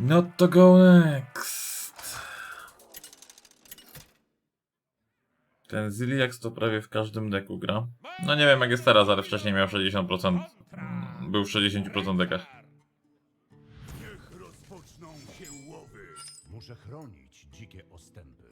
No to go next. Ten Ziliax to prawie w każdym deku gra. No nie wiem jak jest teraz, ale wcześniej miał 60%. mm, Był w 60% dekach. Niech rozpoczną się łowy. Muszę chronić dzikie ostępy.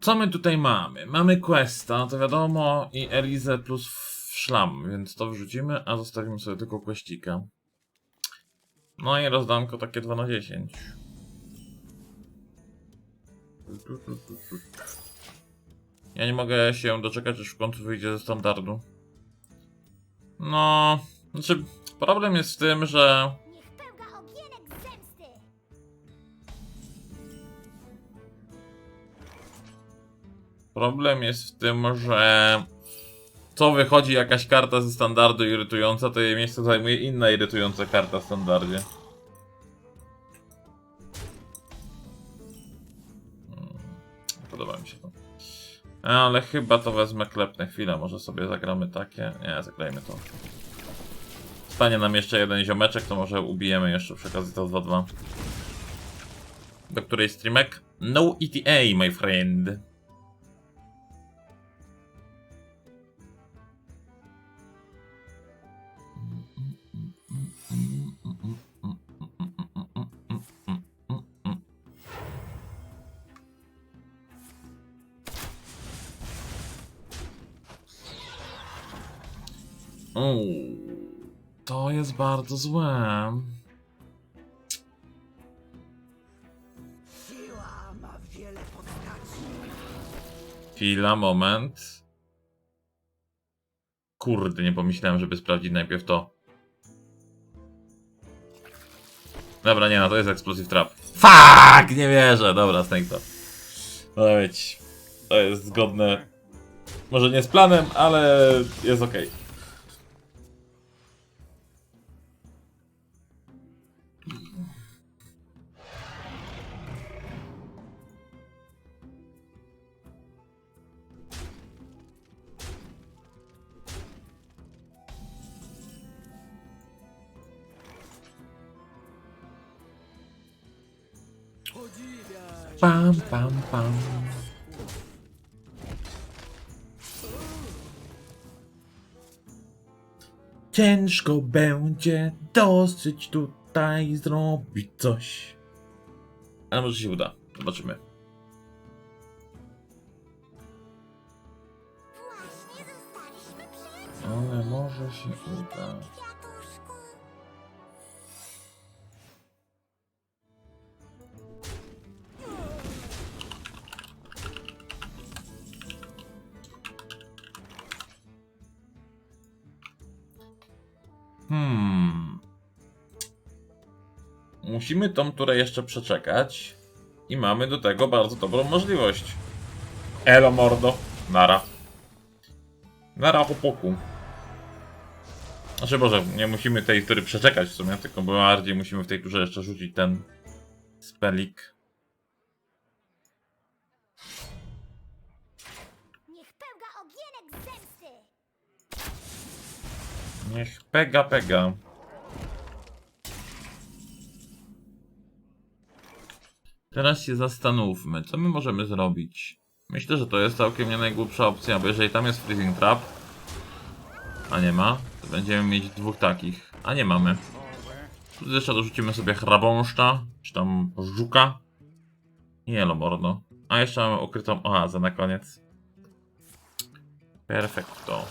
Co my tutaj mamy? Mamy Questa, to wiadomo, i Elizę plus szlam, więc to wrzucimy, a zostawimy sobie tylko Questika. No i rozdanko takie 2 na 10. Ja nie mogę się doczekać, aż w końcu wyjdzie ze standardu. No, znaczy, problem jest w tym, że Problem jest w tym, że co wychodzi jakaś karta ze standardu irytująca, to jej miejsce zajmuje inna irytująca karta w standardzie. Hmm, Podoba mi się to. Ale chyba to wezmę klepnę chwilę, może sobie zagramy takie. Nie, zagrajmy to. Stanie nam jeszcze jeden ziomeczek, to może ubijemy jeszcze przy okazji to 2-2. Do której streamek? No ETA, my friend. Uuu, to jest bardzo złe. Siła ma wiele postaci. Chwila, moment. Kurde, nie pomyślałem, żeby sprawdzić najpierw to. Dobra, nie no, to jest Explosive Trap. Fuck! Nie wierzę. Dobra, Snake to. No być. To jest zgodne. Może nie z planem, ale jest ok. Pam, pam, pam. Ciężko będzie dosyć tutaj zrobić coś. Ale może się uda. Zobaczymy. Ale może się uda. Hmm. Musimy tą turę jeszcze przeczekać. I mamy do tego bardzo dobrą możliwość. Elo mordo. Nara. Nara chłopoku. Znaczy Boże, nie musimy tej tury przeczekać w sumie, tylko bardziej musimy w tej turze jeszcze rzucić ten spelik. Niech pega pega. Teraz się zastanówmy, co my możemy zrobić. Myślę, że to jest całkiem nie najgłupsza opcja, bo jeżeli tam jest Freezing Trap, a nie ma, to będziemy mieć dwóch takich, a nie mamy. Tu jeszcze dorzucimy sobie chrabąszcza, czy tam żuka i elomordo. A jeszcze mamy ukrytą oazę na koniec. Perfekto.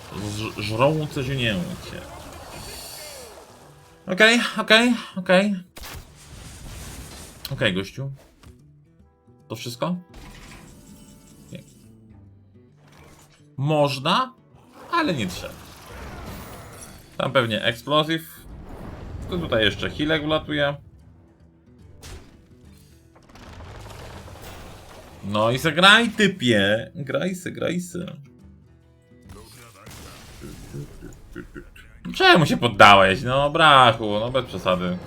Żrące zienięcie. Okej, okej, okej. Okej, gościu. To wszystko? Można, ale nie trzeba. Tam pewnie explosive. To tutaj jeszcze healek ulatuje. No i se graj typie. Graj se, graj se. Czemu się poddałeś? No brachu, no bez przesady.